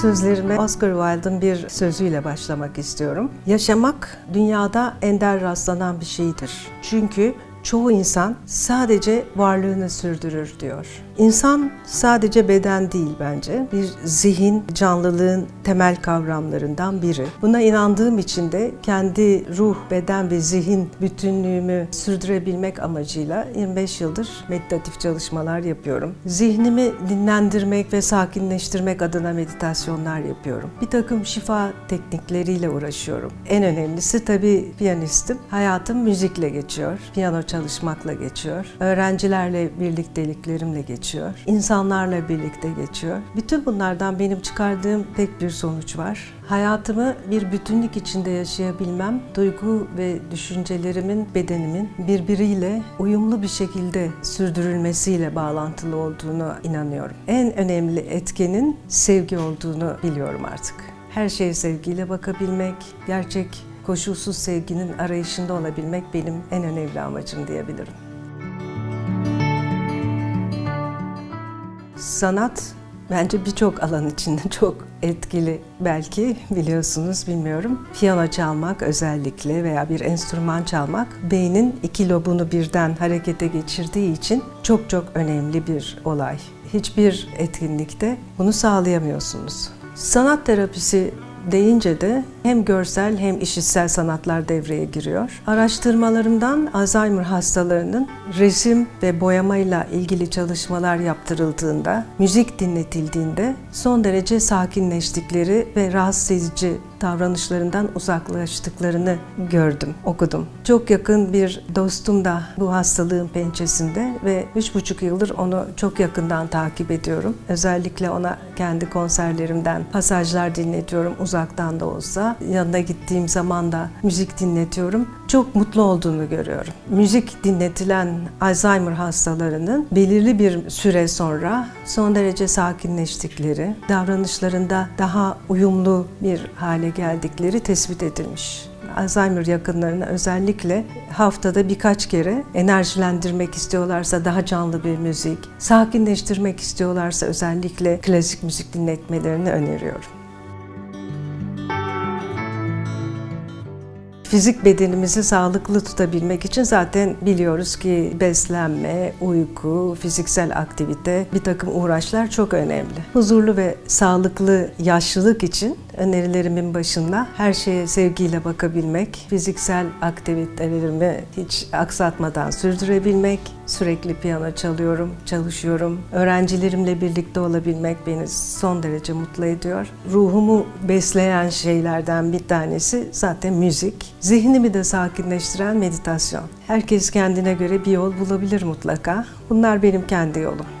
Sözlerime Oscar Wilde'ın bir sözüyle başlamak istiyorum. Yaşamak dünyada ender rastlanan bir şeydir. Çünkü çoğu insan sadece varlığını sürdürür diyor. İnsan sadece beden değil bence. Bir zihin, canlılığın temel kavramlarından biri. Buna inandığım için de kendi ruh, beden ve zihin bütünlüğümü sürdürebilmek amacıyla 25 yıldır meditatif çalışmalar yapıyorum. Zihnimi dinlendirmek ve sakinleştirmek adına meditasyonlar yapıyorum. Bir takım şifa teknikleriyle uğraşıyorum. En önemlisi tabii piyanistim. Hayatım müzikle geçiyor. Piyano çalışmakla geçiyor. Öğrencilerle birlikteliklerimle geçiyor. İnsanlarla birlikte geçiyor. Bütün bunlardan benim çıkardığım tek bir sonuç var. Hayatımı bir bütünlük içinde yaşayabilmem, duygu ve düşüncelerimin, bedenimin birbiriyle uyumlu bir şekilde sürdürülmesiyle bağlantılı olduğunu inanıyorum. En önemli etkenin sevgi olduğunu biliyorum artık. Her şeye sevgiyle bakabilmek, gerçek koşulsuz sevginin arayışında olabilmek benim en önemli amacım diyebilirim. Sanat bence birçok alan içinde çok etkili belki biliyorsunuz bilmiyorum. Piyano çalmak özellikle veya bir enstrüman çalmak beynin iki lobunu birden harekete geçirdiği için çok çok önemli bir olay. Hiçbir etkinlikte bunu sağlayamıyorsunuz. Sanat terapisi deyince de hem görsel hem işitsel sanatlar devreye giriyor. Araştırmalarımdan Alzheimer hastalarının resim ve boyamayla ilgili çalışmalar yaptırıldığında, müzik dinletildiğinde son derece sakinleştikleri ve rahatsız edici davranışlarından uzaklaştıklarını gördüm, okudum. Çok yakın bir dostum da bu hastalığın pençesinde ve üç buçuk yıldır onu çok yakından takip ediyorum. Özellikle ona kendi konserlerimden pasajlar dinletiyorum uzaktan da olsa. Yanına gittiğim zaman da müzik dinletiyorum. Çok mutlu olduğunu görüyorum. Müzik dinletilen Alzheimer hastalarının belirli bir süre sonra son derece sakinleştikleri, davranışlarında daha uyumlu bir hale geldikleri tespit edilmiş. Alzheimer yakınlarına özellikle haftada birkaç kere enerjilendirmek istiyorlarsa daha canlı bir müzik, sakinleştirmek istiyorlarsa özellikle klasik müzik dinletmelerini öneriyorum. Fizik bedenimizi sağlıklı tutabilmek için zaten biliyoruz ki beslenme, uyku, fiziksel aktivite, bir takım uğraşlar çok önemli. Huzurlu ve sağlıklı yaşlılık için önerilerimin başında her şeye sevgiyle bakabilmek, fiziksel aktivitelerimi hiç aksatmadan sürdürebilmek, sürekli piyano çalıyorum, çalışıyorum. Öğrencilerimle birlikte olabilmek beni son derece mutlu ediyor. Ruhumu besleyen şeylerden bir tanesi zaten müzik. Zihnimi de sakinleştiren meditasyon. Herkes kendine göre bir yol bulabilir mutlaka. Bunlar benim kendi yolum.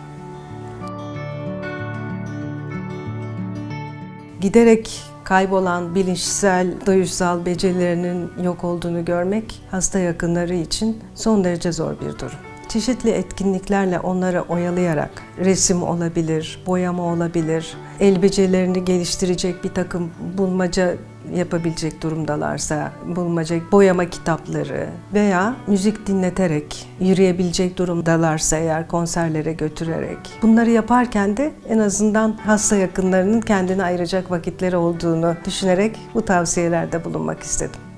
Giderek kaybolan bilinçsel, duyuşsal becerilerinin yok olduğunu görmek hasta yakınları için son derece zor bir durum. Çeşitli etkinliklerle onları oyalayarak resim olabilir, boyama olabilir, el becerilerini geliştirecek bir takım bulmaca yapabilecek durumdalarsa bulmaca boyama kitapları veya müzik dinleterek yürüyebilecek durumdalarsa eğer konserlere götürerek bunları yaparken de en azından hasta yakınlarının kendine ayıracak vakitleri olduğunu düşünerek bu tavsiyelerde bulunmak istedim.